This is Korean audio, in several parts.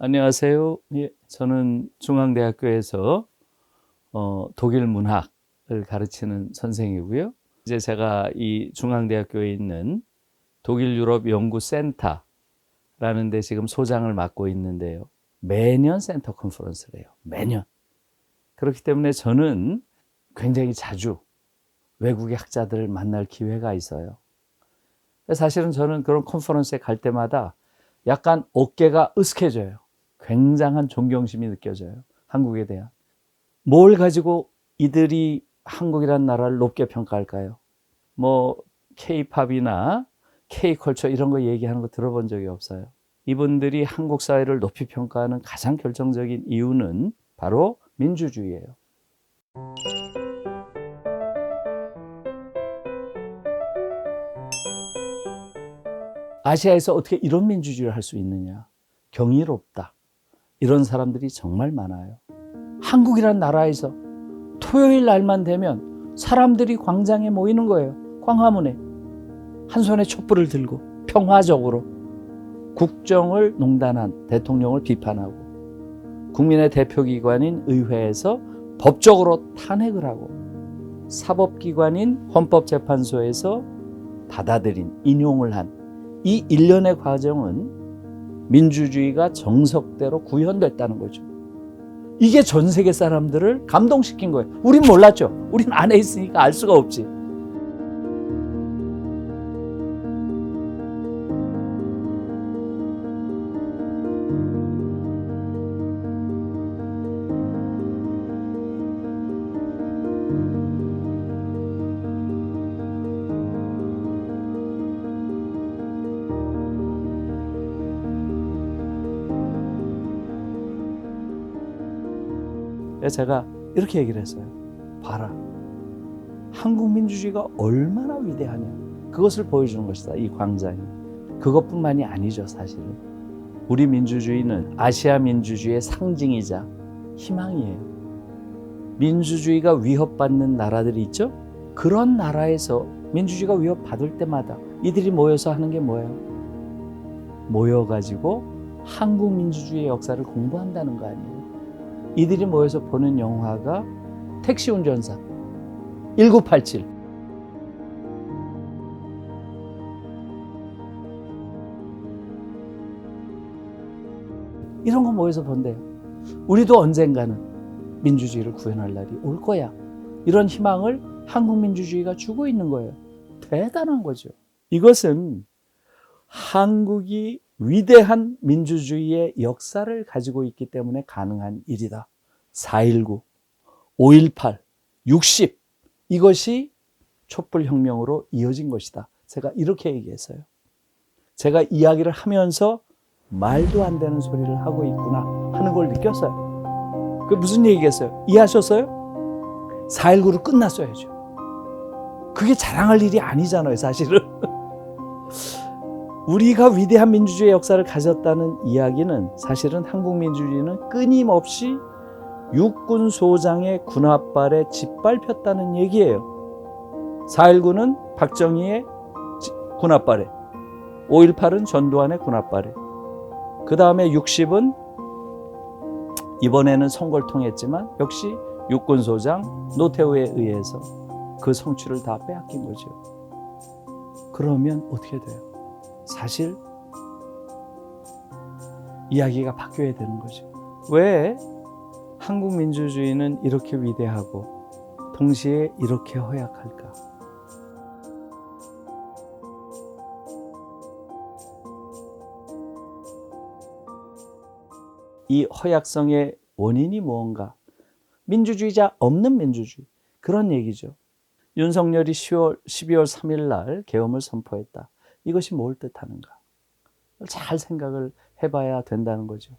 안녕하세요. 예, 저는 중앙대학교에서 어, 독일 문학을 가르치는 선생이고요. 이제 제가 이 중앙대학교에 있는 독일 유럽 연구 센터라는 데 지금 소장을 맡고 있는데요. 매년 센터 컨퍼런스를 해요. 매년. 그렇기 때문에 저는 굉장히 자주 외국의 학자들을 만날 기회가 있어요. 사실은 저는 그런 컨퍼런스에 갈 때마다 약간 어깨가 으스해져요. 굉장한 존경심이 느껴져요. 한국에 대한. 뭘 가지고 이들이 한국이라는 나라를 높게 평가할까요? 뭐 K-팝이나 K-컬처 이런 거 얘기하는 거 들어본 적이 없어요. 이분들이 한국 사회를 높이 평가하는 가장 결정적인 이유는 바로 민주주의예요. 아시아에서 어떻게 이런 민주주의를 할 수 있느냐? 경이롭다. 이런 사람들이 정말 많아요. 한국이란 나라에서 토요일 날만 되면 사람들이 광장에 모이는 거예요. 광화문에. 한 손에 촛불을 들고 평화적으로 국정을 농단한 대통령을 비판하고 국민의 대표기관인 의회에서 법적으로 탄핵을 하고 사법기관인 헌법재판소에서 받아들인 인용을 한 이 일련의 과정은 민주주의가 정석대로 구현됐다는 거죠. 이게 전 세계 사람들을 감동시킨 거예요. 우린 몰랐죠. 우린 안에 있으니까 알 수가 없지. 제가 이렇게 얘기를 했어요. 봐라. 한국 민주주의가 얼마나 위대하냐. 그것을 보여주는 것이다. 이 광장이. 그것뿐만이 아니죠, 사실은. 우리 민주주의는 아시아 민주주의의 상징이자 희망이에요. 민주주의가 위협받는 나라들이 있죠? 그런 나라에서 민주주의가 위협받을 때마다 이들이 모여서 하는 게 뭐예요? 모여가지고 한국 민주주의의 역사를 공부한다는 거 아니에요? 이들이 모여서 보는 영화가 택시 운전사 1987 이런 거 모여서 본대요. 우리도 언젠가는 민주주의를 구현할 날이 올 거야. 이런 희망을 한국 민주주의가 주고 있는 거예요. 대단한 거죠. 이것은 한국이 위대한 민주주의의 역사를 가지고 있기 때문에 가능한 일이다. 4.19, 5.18, 60 이것이 촛불혁명으로 이어진 것이다. 제가 이렇게 얘기했어요. 제가 이야기를 하면서 말도 안 되는 소리를 하고 있구나 하는 걸 느꼈어요. 그 무슨 얘기겠어요? 이해하셨어요? 4.19로 끝났어야죠. 그게 자랑할 일이 아니잖아요, 사실은. 우리가 위대한 민주주의 역사를 가졌다는 이야기는 사실은 한국 민주주의는 끊임없이 육군 소장의 군합발에 짓밟혔다는 얘기예요. 4.19는 박정희의 군합발에, 5.18은 전두환의 군합발에, 그 다음에 60은 이번에는 선거를 통했지만 역시 육군 소장 노태우에 의해서 그 성취를 다 빼앗긴 거죠. 그러면 어떻게 돼요? 사실 이야기가 바뀌어야 되는 거죠. 왜 한국 민주주의는 이렇게 위대하고 동시에 이렇게 허약할까? 이 허약성의 원인이 무언가? 민주주의자 없는 민주주의. 그런 얘기죠. 윤석열이 10월, 12월 3일 날 계엄을 선포했다. 이것이 뭘 뜻하는가? 잘 생각을 해봐야 된다는 거죠.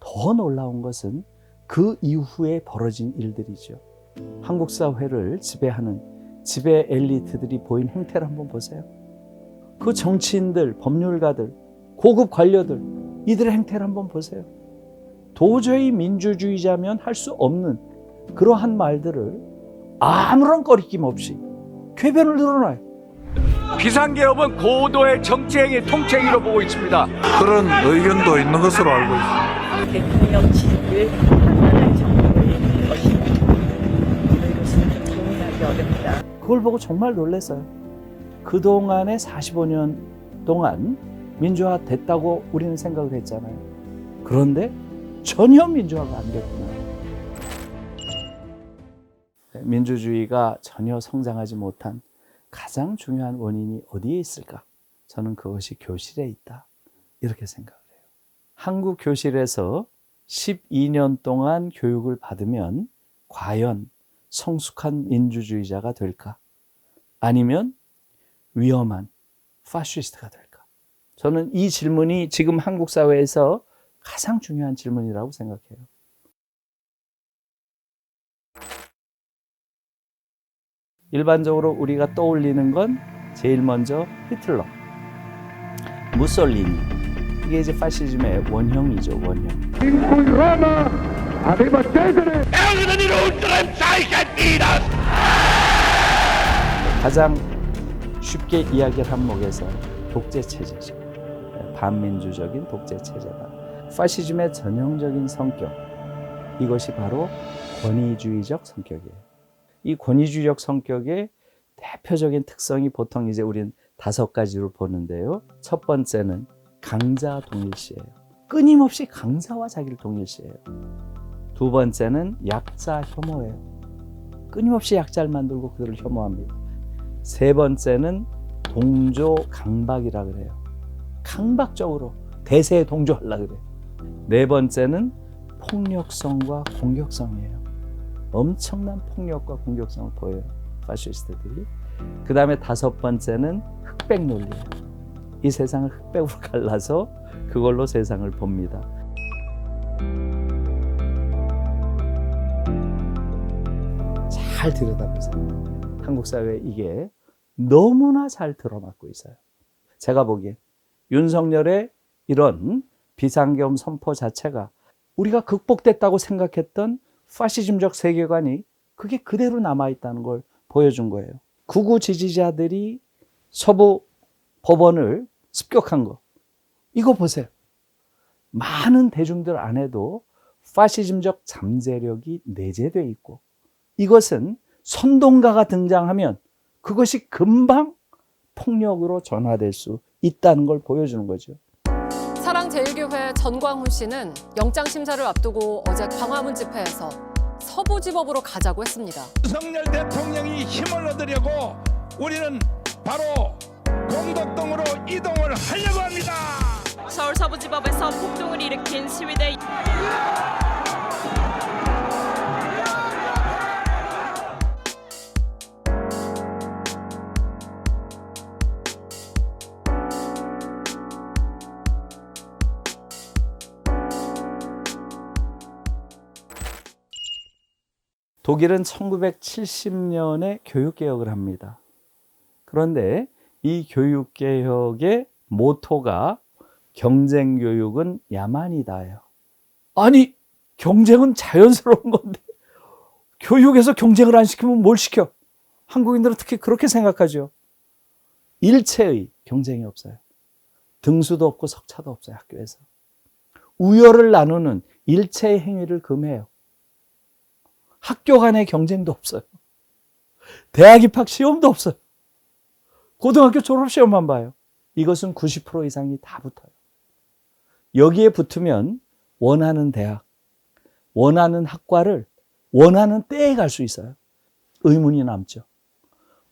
더 놀라운 것은 그 이후에 벌어진 일들이죠. 한국 사회를 지배하는 지배 엘리트들이 보인 행태를 한번 보세요. 그 정치인들, 법률가들, 고급 관료들, 이들의 행태를 한번 보세요. 도저히 민주주의자면 할 수 없는 그러한 말들을 아무런 꺼리낌 없이 궤변을 늘어나요. 비상개업은 고도의 정치행위 통치행위로 보고 있습니다. 그런 의견도 있는 것으로 알고 있습니다. 대통령 지지를 반환할 정도의 것입니다. 이것은 좀 동의하기 어렵다. 그걸 보고 정말 놀랐어요. 그동안의 45년 동안 민주화 됐다고 우리는 생각을 했잖아요. 그런데 전혀 민주화가 안 됐구나. 민주주의가 전혀 성장하지 못한 가장 중요한 원인이 어디에 있을까? 저는 그것이 교실에 있다. 이렇게 생각을 해요. 한국 교실에서 12년 동안 교육을 받으면 과연 성숙한 민주주의자가 될까? 아니면 위험한 파시스트가 될까? 저는 이 질문이 지금 한국 사회에서 가장 중요한 질문이라고 생각해요. 일반적으로 우리가 떠올리는 건 제일 먼저 히틀러, 무솔리니. 이게 이제 파시즘의 원형이죠, 원형. 가장 쉽게 이야기를 한 목에서 독재 체제죠. 반민주적인 독재 체제다. 파시즘의 전형적인 성격 이것이 바로 권위주의적 성격이에요. 이 권위주의적 성격의 대표적인 특성이 보통 이제 우린 다섯 가지로 보는데요. 첫 번째는 강자 동일시예요. 끊임없이 강자와 자기를 동일시해요. 두 번째는 약자 혐오예요. 끊임없이 약자를 만들고 그들을 혐오합니다. 세 번째는 동조 강박이라 그래요. 강박적으로 대세에 동조하려 그래요. 네 번째는 폭력성과 공격성이에요. 엄청난 폭력과 공격성을 보여요. 파시스트들이. 그 다음에 다섯 번째는 흑백 논리예요. 이 세상을 흑백으로 갈라서 그걸로 세상을 봅니다. 잘 들여다보세요. 한국 사회에 이게 너무나 잘 드러났고 있어요. 제가 보기에 윤석열의 이런 비상계엄 선포 자체가 우리가 극복됐다고 생각했던 파시즘적 세계관이 그게 그대로 남아있다는 걸 보여준 거예요. 구구 지지자들이 서부 법원을 습격한 거. 이거 보세요. 많은 대중들 안에도 파시즘적 잠재력이 내재되어 있고 이것은 선동가가 등장하면 그것이 금방 폭력으로 전화될 수 있다는 걸 보여주는 거죠. 사랑제일교회 전광훈 씨는 영장 심사를 앞두고 어제 광화문 집회에서 서부지법으로 가자고 했습니다. 윤석열 대통령이 힘을 얻으려고 우리는 바로 공덕동으로 이동을 하려고 합니다. 서울 서부지법에서 폭동을 일으킨 시위대 독일은 1970년에 교육개혁을 합니다. 그런데 이 교육개혁의 모토가 경쟁교육은 야만이다예요. 아니, 경쟁은 자연스러운 건데, 교육에서 경쟁을 안 시키면 뭘 시켜? 한국인들은 특히 그렇게 생각하죠. 일체의 경쟁이 없어요. 등수도 없고 석차도 없어요, 학교에서. 우열을 나누는 일체의 행위를 금해요. 학교 간의 경쟁도 없어요. 대학 입학 시험도 없어요. 고등학교 졸업 시험만 봐요. 이것은 90% 이상이 다 붙어요. 여기에 붙으면 원하는 대학, 원하는 학과를 원하는 때에 갈 수 있어요. 의문이 남죠.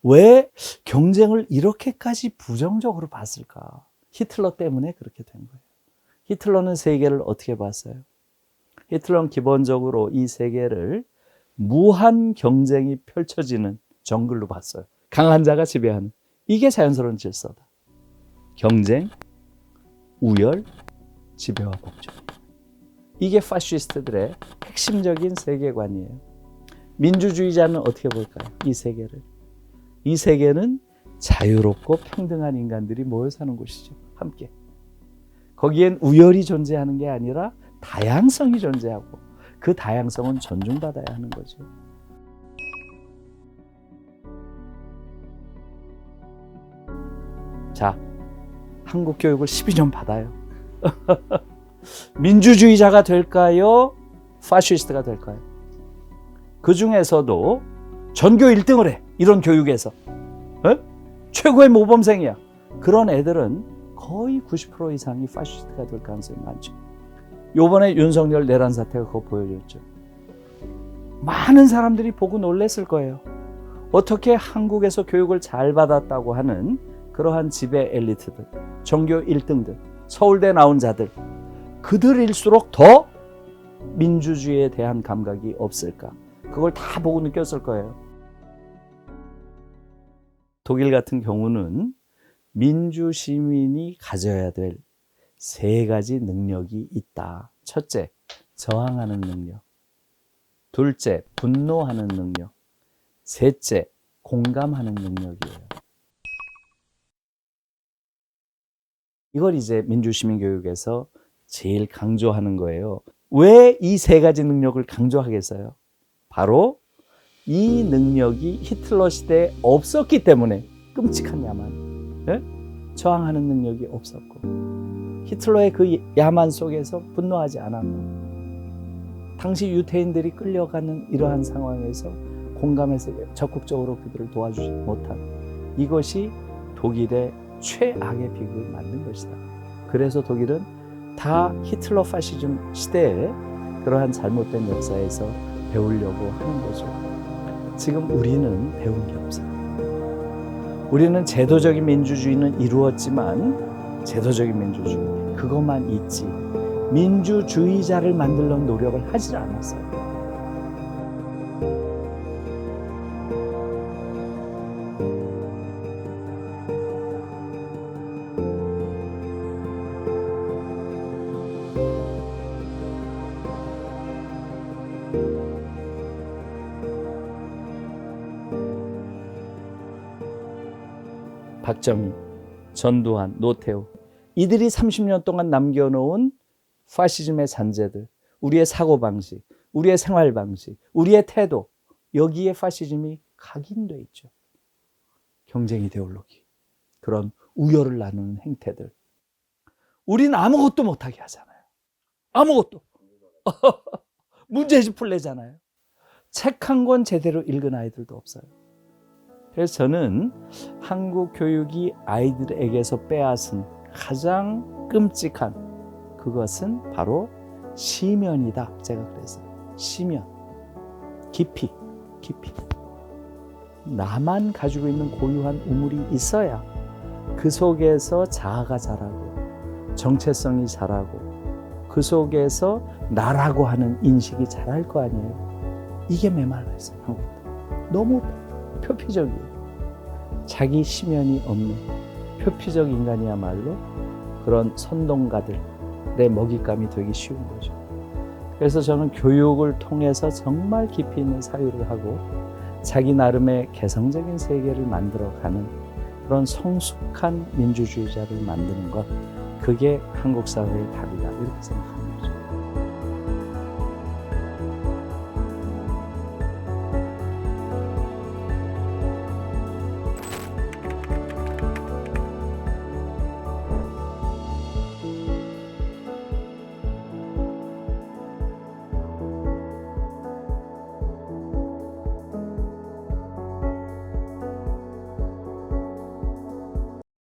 왜 경쟁을 이렇게까지 부정적으로 봤을까? 히틀러 때문에 그렇게 된 거예요. 히틀러는 세계를 어떻게 봤어요? 히틀러는 기본적으로 이 세계를 무한 경쟁이 펼쳐지는 정글로 봤어요. 강한 자가 지배하는. 이게 자연스러운 질서다. 경쟁, 우열, 지배와 복종. 이게 파시스트들의 핵심적인 세계관이에요. 민주주의자는 어떻게 볼까요? 이 세계를. 이 세계는 자유롭고 평등한 인간들이 모여 사는 곳이죠. 함께. 거기엔 우열이 존재하는 게 아니라 다양성이 존재하고 그 다양성은 존중받아야 하는 거죠. 자, 한국 교육을 12년 받아요. 민주주의자가 될까요? 파시스트가 될까요? 그 중에서도 전교 1등을 해. 이런 교육에서. 에? 최고의 모범생이야. 그런 애들은 거의 90% 이상이 파시스트가 될 가능성이 많죠. 요번에 윤석열 내란 사태가 그거 보여줬죠. 많은 사람들이 보고 놀랬을 거예요. 어떻게 한국에서 교육을 잘 받았다고 하는 그러한 지배 엘리트들, 전교 1등들, 서울대 나온 자들, 그들일수록 더 민주주의에 대한 감각이 없을까? 그걸 다 보고 느꼈을 거예요. 독일 같은 경우는 민주 시민이 가져야 될 세 가지 능력이 있다. 첫째, 저항하는 능력. 둘째, 분노하는 능력. 셋째, 공감하는 능력이에요. 이걸 이제 민주시민 교육에서 제일 강조하는 거예요. 왜 이 세 가지 능력을 강조하겠어요? 바로 이 능력이 히틀러 시대에 없었기 때문에 끔찍한 야만, 예? 저항하는 능력이 없었고 히틀러의 그 야만 속에서 분노하지 않았고 당시 유태인들이 끌려가는 이러한 상황에서 공감해서 적극적으로 그들을 도와주지 못한 이것이 독일의 최악의 비극을 만든 것이다. 그래서 독일은 다 히틀러 파시즘 시대에 그러한 잘못된 역사에서 배우려고 하는 거죠. 지금 우리는 배운 게 없어요. 우리는 제도적인 민주주의는 이루었지만 제도적인 민주주의 그것만 있지 민주주의자를 만들려 노력을 하질 않았어요. 박정희, 전두환, 노태우 이들이 30년 동안 남겨놓은 파시즘의 잔재들, 우리의 사고 방식, 우리의 생활 방식, 우리의 태도 여기에 파시즘이 각인돼 있죠. 경쟁 이데올로기, 그런 우열을 나누는 행태들. 우리는 아무것도 못하게 하잖아요. 아무것도. 문제집 풀래잖아요. 책 한 권 제대로 읽은 아이들도 없어요. 그래서 저는 한국 교육이 아이들에게서 빼앗은 가장 끔찍한 그것은 바로 시면이다. 제가 그랬어요. 시면. 깊이, 깊이. 나만 가지고 있는 고유한 우물이 있어야 그 속에서 자아가 자라고 정체성이 자라고 그 속에서 나라고 하는 인식이 자랄 거 아니에요. 이게 메말라 있어요. 너무 표피적이에요. 자기 시면이 없는 표피적 인간이야말로 그런 선동가들의 먹잇감이 되기 쉬운 거죠. 그래서 저는 교육을 통해서 정말 깊이 있는 사유를 하고 자기 나름의 개성적인 세계를 만들어가는 그런 성숙한 민주주의자를 만드는 것, 그게 한국 사회의 답이다 이렇게 생각합니다.